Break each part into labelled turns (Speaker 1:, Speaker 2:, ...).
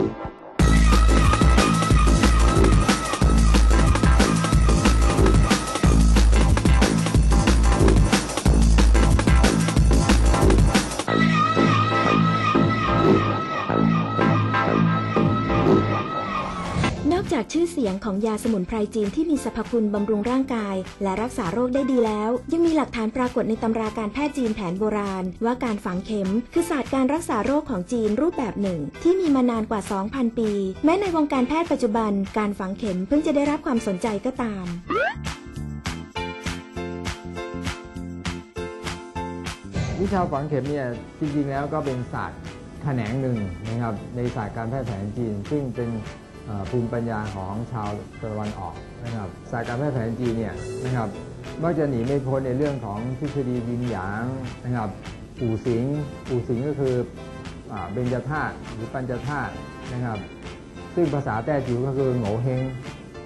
Speaker 1: Thank you. จากชื่อเสียงของยาสมุนไพรจีนที่มีสรรพคุณบำรุงร่างกาย และรักษาโรคได้ดีแล้ว ยังมีหลักฐานปรากฏในตำราการแพทย์จีนแผนโบราณ ว่าการฝังเข็ม คือศาสตร์การรักษาโรคของจีนรูปแบบหนึ่ง ที่มีมานานกว่า 2,000 ปี แม้ในวงการแพทย์ปัจจุบัน การฝังเข็มเพิ่งจะได้รับความสนใจก็ตาม
Speaker 2: วิชาฝังเข็มเนี่ยจริงๆแล้วก็เป็นศาสตร์แขนงหนึ่งนะครับในศาสตร์การแพทย์แผนจีน ซึ่งเป็น ภูมิปัญญาของชาวตะวันออกนะครับศาสตร์การแพทย์แผนจีนเนี่ยนะครับมักจะหนีไม่พ้นในเรื่องของทฤษฎียินหยางนะครับอู่สิงอู่สิงก็คืออเบญจธาตุหรือปัญจธาตุนะครับ ซึ่งภาษาแต้จิ๋วก็คือโง่เฮง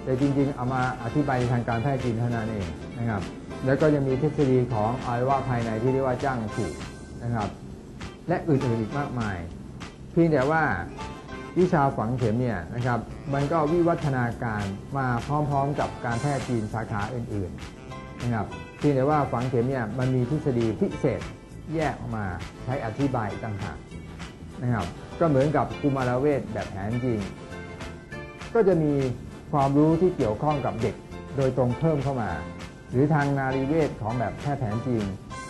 Speaker 2: แต่จริงๆ เอามาอธิบายในทางการแพทย์จีนเท่านั้นเองนะครับ แล้วก็ยังมีทฤษฎีของอวัยวะภายในที่เรียกว่าจ้างถูกนะครับ และอื่นๆอีกมากมาย เพียงแต่ว่า วิชาฝังเข็มเนี่ยนะครับมันก็วิวัฒนาการมาพร้อมๆกับการแพทย์จีนสาขาอื่นๆนะครับเพียงแต่ว่าฝังเข็มเนี่ยมันมีทฤษฎีพิเศษแยกออกมาใช้อธิบายต่างหากนะครับก็เหมือนกับกุมารเวทแบบแผนจีนก็จะมีความรู้ที่เกี่ยวข้องกับเด็กโดยตรงเพิ่มเข้ามา หรือทางนารีเวชของแบบแพทย์แผนจีน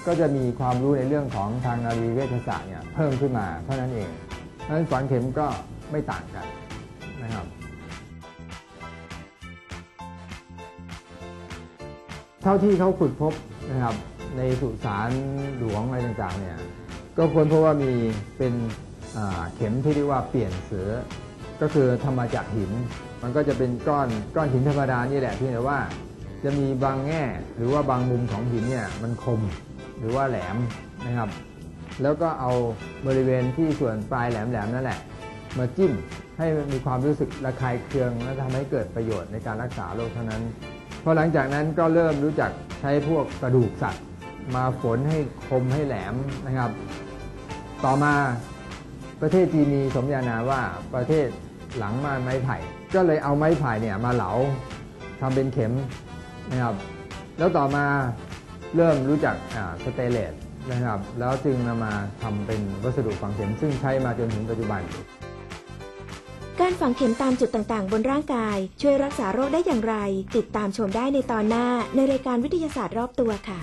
Speaker 2: ก็จะมีความรู้ในเรื่องของทางนารีเวชศาสตร์เนี่ยเพิ่มขึ้นมาเท่านั้นเองเพราะฉะนั้นฝังเข็มก็ ไม่ต่างกันนะครับเท่าที่เขาขุดพบนะครับในสุสานหลวงอะไรต่างๆเนี่ยก็ค้นพบว่ามีเป็นเข็มที่เรียกว่าเปลี่ยนเสือ ก็คือทำมาจากหิน มันก็จะเป็นก้อนก้อนหินธรรมดานี่แหละเพียงแต่ว่าจะมีบางแง่หรือว่าบางมุมของหินเนี่ยมันคมหรือว่าแหลมนะครับ แล้วก็เอาบริเวณที่ส่วนปลายแหลมๆนั่นแหละ มาจิ้มให้มีความรู้สึกระคายเคือง และทำให้เกิดประโยชน์ในการรักษาโรคเท่านั้นพอหลังจากนั้นก็เริ่มรู้จักใช้พวกกระดูกสัตว์ มาฝนให้คมให้แหลมนะครับ ต่อมาประเทศจีนมีสมญานาว่าประเทศหลังมาไม้ไผ่ ก็เลยเอาไม้ไผ่เนี่ยมาเหลาทำเป็นเข็มนะครับ แล้วต่อมาเริ่มรู้จักสเตเลสนะครับ แล้วจึงนำมาทำเป็นวัสดุฝังเข็มซึ่งใช้มาจนถึงปัจจุบัน
Speaker 1: การฝังเข็มตามจุดต่างๆ บนร่างกาย ช่วยรักษาโรคได้อย่างไร ติดตามชมได้ในตอนหน้าในรายการวิทยาศาสตร์รอบตัวค่ะ